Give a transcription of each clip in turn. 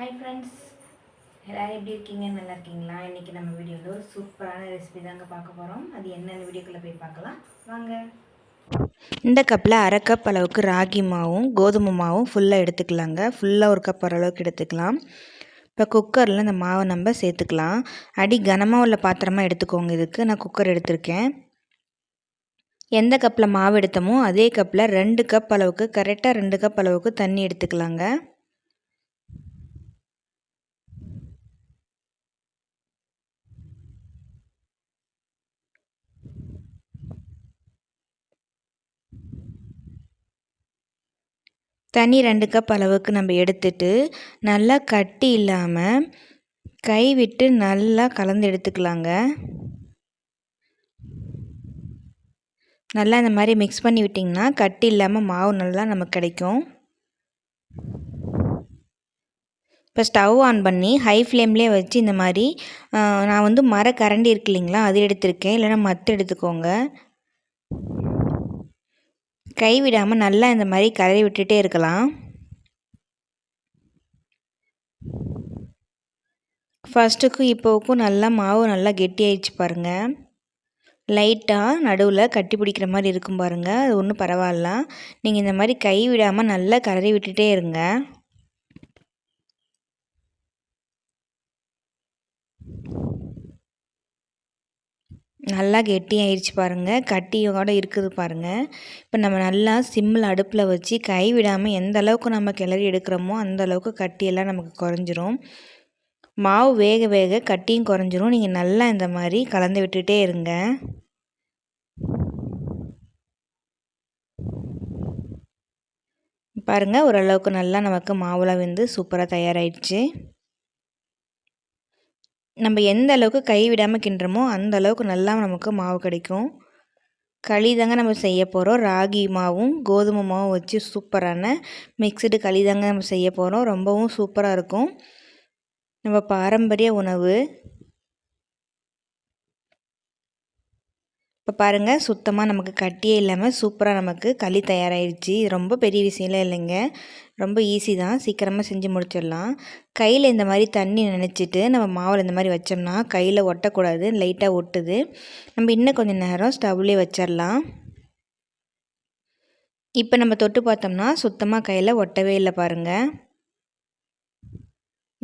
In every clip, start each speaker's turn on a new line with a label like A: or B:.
A: hi friends எல்லோரும் எப்படி இருக்கீங்க நல்லா இருக்கீங்களா இன்றைக்கி நம்ம வீடியோவில் ஒரு சூப்பரான ரெசிபி தாங்க பார்க்க போகிறோம் அது என்னென்ன வீடியோக்குள்ளே போய் பார்க்கலாம் வாங்க இந்த கப்பில் அரை கப் அளவுக்கு ராகி மாவும் கோதுமை மாவும் ஃபுல்லாக எடுத்துக்கலாங்க ஃபுல்லாக ஒரு கப் ஓரளவுக்கு எடுத்துக்கலாம் இப்போ குக்கரில் இந்த மாவை நம்ம சேர்த்துக்கலாம் அடி கனமாக உள்ள பாத்திரமாக எடுத்துக்கோங்க இதுக்கு நான் குக்கர் எடுத்திருக்கேன் எந்த கப்பில் மாவு எடுத்தோமோ அதே கப்பில் ரெண்டு கப் அளவுக்கு கரெக்டாக ரெண்டு கப் அளவுக்கு தண்ணி எடுத்துக்கலாங்க தண்ணி ரெண்டு கப் அளவுக்கு நம்ம எடுத்துட்டு நல்லா கட்டி இல்லாமல் கை விட்டு நல்லா கலந்து எடுத்துக்கலாங்க நல்லா இந்த மாதிரி மிக்ஸ் பண்ணி விட்டிங்கன்னா கட்டி இல்லாமல் மாவு நல்லா நமக்கு கிடைக்கும் இப்போ ஸ்டவ் ஆன் பண்ணி ஹை ஃப்ளேம்லேயே வச்சு இந்த மாதிரி நான் வந்து மர கரண்டி இருக்கு இல்லைங்களா அது எடுத்திருக்கேன் இல்லைனா மத்து எடுத்துக்கோங்க கைவிடாமல் நல்லா இந்த மாதிரி கலரி விட்டுட்டே இருக்கலாம் ஃபஸ்ட்டுக்கும் இப்போவுக்கும் நல்லா மாவு நல்லா கெட்டியாயிடுச்சு பாருங்கள் லைட்டாக நடுவில் கட்டி பிடிக்கிற மாதிரி இருக்கும் பாருங்கள் அது ஒன்றும் பரவாயில்ல நீங்கள் இந்த மாதிரி கை விடாமல் நல்லா கலரி விட்டுட்டே இருங்க நல்லா கெட்டியாயிடுச்சு பாருங்கள் கட்டியோட இருக்குது பாருங்கள் இப்போ நம்ம நல்லா சிம்மில் அடுப்பில் வச்சு கை விடாமல் எந்த அளவுக்கு நம்ம கிளறி எடுக்கிறோமோ அந்த அளவுக்கு கட்டியெல்லாம் நமக்கு குறைஞ்சிரும் மாவு வேக வேக கட்டியும் குறைஞ்சிரும் நீங்கள் நல்லா இந்த மாதிரி கலந்து விட்டுகிட்டே இருங்க பாருங்கள் ஓரளவுக்கு நல்லா நமக்கு மாவுலாம் வந்து சூப்பராக தயாராகிடுச்சு நம்ம எந்த அளவுக்கு கை விடாமல் கிண்டுறோமோ அந்த அளவுக்கு நல்லா நமக்கு மாவு கிடைக்கும் களி தாங்க நம்ம செய்ய போகிறோம் ராகி மாவும் கோதுமை மாவும் வச்சு சூப்பரான மிக்சடு களி தாங்க நம்ம செய்ய போகிறோம் ரொம்பவும் சூப்பராக இருக்கும் நம்ம பாரம்பரிய உணவு இப்போ பாருங்கள் சுத்தமாக நமக்கு கட்டியே இல்லாமல் சூப்பராக நமக்கு களி தயாராகிடுச்சு ரொம்ப பெரிய விஷயம்லாம் இல்லைங்க ரொம்ப ஈஸி தான் சீக்கிரமாக செஞ்சு முடிச்சிடலாம் கையில் இந்த மாதிரி தண்ணி நினச்சிட்டு நம்ம மாவில் இந்த மாதிரி வச்சோம்னா கையில் ஒட்டக்கூடாது லைட்டாக ஒட்டுது நம்ம இன்னும் கொஞ்சம் நேரம் ஸ்டவ்லேயே வச்சிடலாம் இப்போ நம்ம தொட்டு பார்த்தோம்னா சுத்தமாக கையில் ஒட்டவே இல்லை பாருங்கள்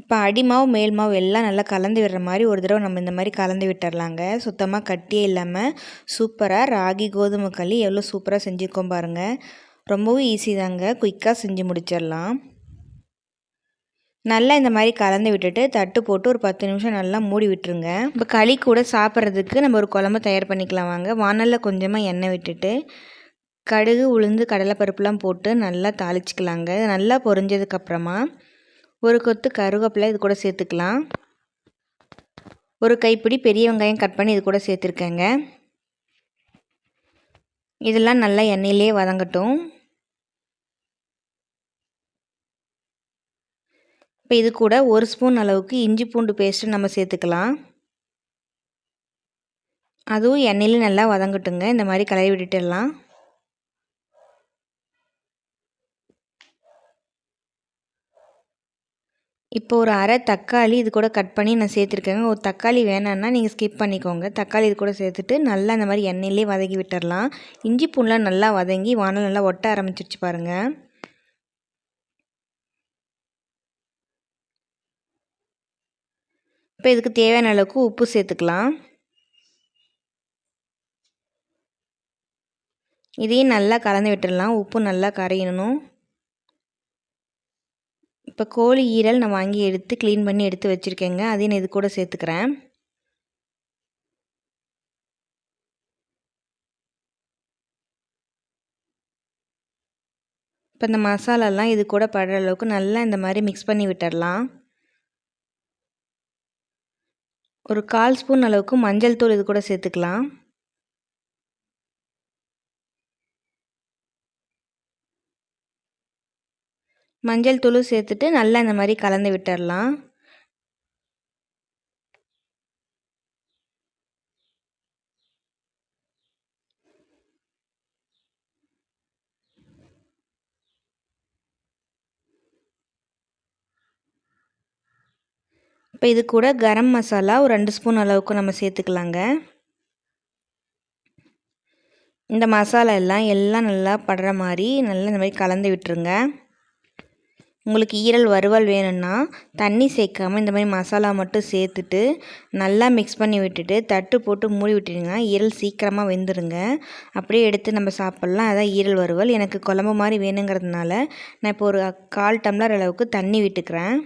A: இப்போ அடிமாவு மேல் மாவு எல்லாம் நல்லா கலந்து விடுற மாதிரி ஒரு தடவை நம்ம இந்த மாதிரி கலந்து விட்டுறலாங்க சுத்தமாக கட்டியே இல்லாமல் சூப்பராக ராகி கோதுமை களி எவ்வளோ சூப்பராக செஞ்சுருக்கோம் பாருங்கள் ரொம்பவும் ஈஸி தாங்க குயிக்காக செஞ்சு முடிச்சிடலாம் நல்லா இந்த மாதிரி கலந்து விட்டுட்டு தட்டு போட்டு ஒரு பத்து நிமிஷம் நல்லா மூடி விட்டுருங்க இப்போ களி கூட சாப்பிட்றதுக்கு நம்ம ஒரு குழம்பு தயார் பண்ணிக்கலாம் வாங்க வானலில் கொஞ்சமாக எண்ணெய் விட்டுட்டு கடுகு உளுந்து கடலைப்பருப்புலாம் போட்டு நல்லா தாளிச்சிக்கலாங்க நல்லா பொரிஞ்சதுக்கப்புறமா ஒரு கொத்து கருவேப்பிலை இது கூட சேர்த்துக்கலாம் ஒரு கைப்பிடி பெரிய வெங்காயம் கட் பண்ணி இது கூட சேர்த்துருக்கேங்க இதெல்லாம் நல்லா எண்ணெயிலே வதங்கட்டும் இப்போ இது கூட ஒரு ஸ்பூன் அளவுக்கு இஞ்சி பூண்டு பேஸ்ட்டு நம்ம சேர்த்துக்கலாம் அதுவும் எண்ணெயில் நல்லா வதங்கட்டுங்க இந்த மாதிரி கலரி விட்டுடலாம் இப்போ ஒரு அரை தக்காளி இது கூட கட் பண்ணி நான் சேர்த்துருக்கேங்க ஒரு தக்காளி வேணான்னா நீங்கள் ஸ்கிப் பண்ணிக்கோங்க தக்காளி இது கூட சேர்த்துட்டு நல்லா இந்த மாதிரி எண்ணெயிலே வதக்கி விட்டுடலாம் இஞ்சி பூண்டெலாம் நல்லா வதங்கி வானல் நல்லா ஒட்ட ஆரம்பிச்சிருச்சு பாருங்கள் இப்போ இதுக்கு தேவையான அளவுக்கு உப்பு சேர்த்துக்கலாம் இதையும் நல்லா கலந்து விட்டுடலாம் உப்பு நல்லா கரையணும் இப்போ கோழி ஈரல் நான் வாங்கி எடுத்து க்ளீன் பண்ணி எடுத்து வச்சுருக்கேங்க அதையும் நான் இது கூட சேர்த்துக்கிறேன் இப்போ இந்த மசாலாலாம் இது கூட படுற அளவுக்கு நல்லா இந்த மாதிரி மிக்ஸ் பண்ணி விட்டுடலாம் ஒரு கால் ஸ்பூன் அளவுக்கு மஞ்சள் தூள் இது கூட சேர்த்துக்கலாம் மஞ்சள் தூள் சேர்த்துட்டு நல்லா இந்த மாதிரி கலந்து விட்டுடலாம் இப்போ இது கூட கரம் மசாலா ஒரு ரெண்டு ஸ்பூன் அளவுக்கு நம்ம சேர்த்துக்கலாங்க இந்த மசாலா எல்லாம் எல்லாம் நல்லா படுற மாதிரி நல்லா இந்த மாதிரி கலந்து விட்டுருங்க உங்களுக்கு ஈரல் வறுவல் வேணும்னா தண்ணி சேர்க்காமல் இந்த மாதிரி மசாலா மட்டும் சேர்த்துட்டு நல்லா மிக்ஸ் பண்ணி விட்டுட்டு தட்டு போட்டு மூடி விட்டுருங்க ஈரல் சீக்கிரமாக வெந்துடுங்க அப்படியே எடுத்து நம்ம சாப்பிட்லாம் அதான் ஈரல் வறுவல் எனக்கு குழம்பு மாதிரி வேணுங்கிறதுனால நான் இப்போ ஒரு கால் டம்ளர் அளவுக்கு தண்ணி விட்டுக்கிறேன்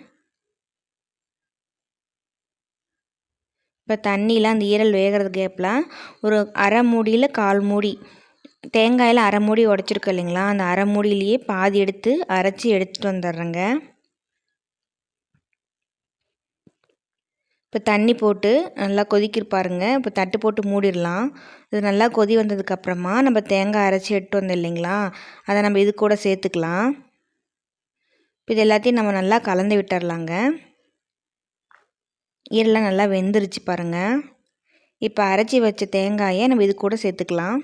A: இப்போ தண்ணியில் அந்த ஈரல் வேகிறது கேப்லாம் ஒரு அரை மூடியில் கால் மூடி தேங்காயில் அரை மூடி உடச்சிருக்கோம் இல்லைங்களா அந்த அரை மூடியிலேயே பாதி எடுத்து அரைச்சி எடுத்துகிட்டு வந்துடுறேங்க இப்போ தண்ணி போட்டு நல்லா கொதிக்கிருப்பாருங்க இப்போ தட்டு போட்டு மூடிடலாம் இது நல்லா கொதி வந்ததுக்கப்புறமா நம்ம தேங்காய் அரைச்சி எடுத்து வந்தோம் இல்லைங்களா அதை நம்ம இது கூட சேர்த்துக்கலாம் இப்போ இது எல்லாத்தையும் நம்ம நல்லா கலந்து விட்டுறலாங்க ஈரெல்லாம் நல்லா வெந்துருச்சு பாருங்கள் இப்போ அரைச்சி வச்ச தேங்காயை நம்ம இது கூட சேர்த்துக்கலாம்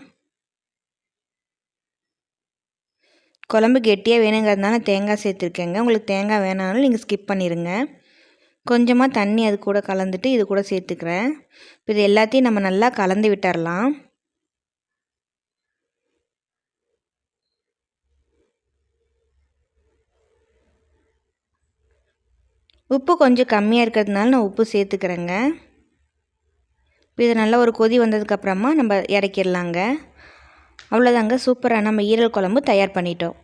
A: குழம்பு கெட்டியாக வேணுங்கிறதுனால தேங்காய் சேர்த்துருக்கேங்க உங்களுக்கு தேங்காய் வேணாலும் நீங்கள் ஸ்கிப் பண்ணிடுங்க கொஞ்சமாக தண்ணி அது கூட கலந்துட்டு இது கூட சேர்த்துக்கிறேன் இது எல்லாத்தையும் நம்ம நல்லா கலந்து விட்டுறலாம் உப்பு கொஞ்சம் கம்மியாக இருக்கிறதுனால நான் உப்பு சேர்த்துக்கிறேங்க இது நல்லா ஒரு கொதி வந்ததுக்கப்புறமா நம்ம இறக்கிடலாங்க அவ்வளோதாங்க சூப்பராக நம்ம ஈரல் குழம்பு தயார் பண்ணிட்டோம்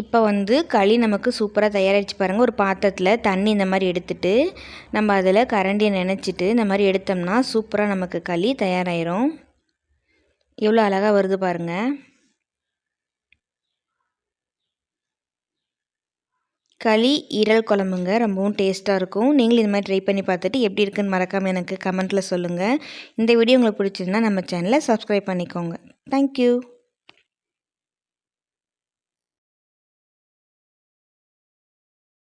A: இப்போ வந்து களி நமக்கு சூப்பராக தயாராகிடுச்சு பாருங்கள் ஒரு பாத்திரத்தில் தண்ணி இந்த மாதிரி எடுத்துட்டு நம்ம அதில் கரண்டியை நினச்சிட்டு இந்த மாதிரி எடுத்தோம்னா சூப்பராக நமக்கு களி தயாராயிரும் எவ்வளோ அழகாக வருது பாருங்கள் களி ஈரல் குழம்புங்க ரொம்பவும் டேஸ்ட்டாக இருக்கும் நீங்களும் இது மாதிரி ட்ரை பண்ணி பார்த்துட்டு எப்படி இருக்குன்னு மறக்காமல் எனக்கு கமெண்ட்டில் சொல்லுங்கள் இந்த வீடியோ உங்களுக்கு பிடிச்சிருந்தா நம்ம சேனலை சப்ஸ்கிரைப் பண்ணிக்கோங்க தேங்க்யூ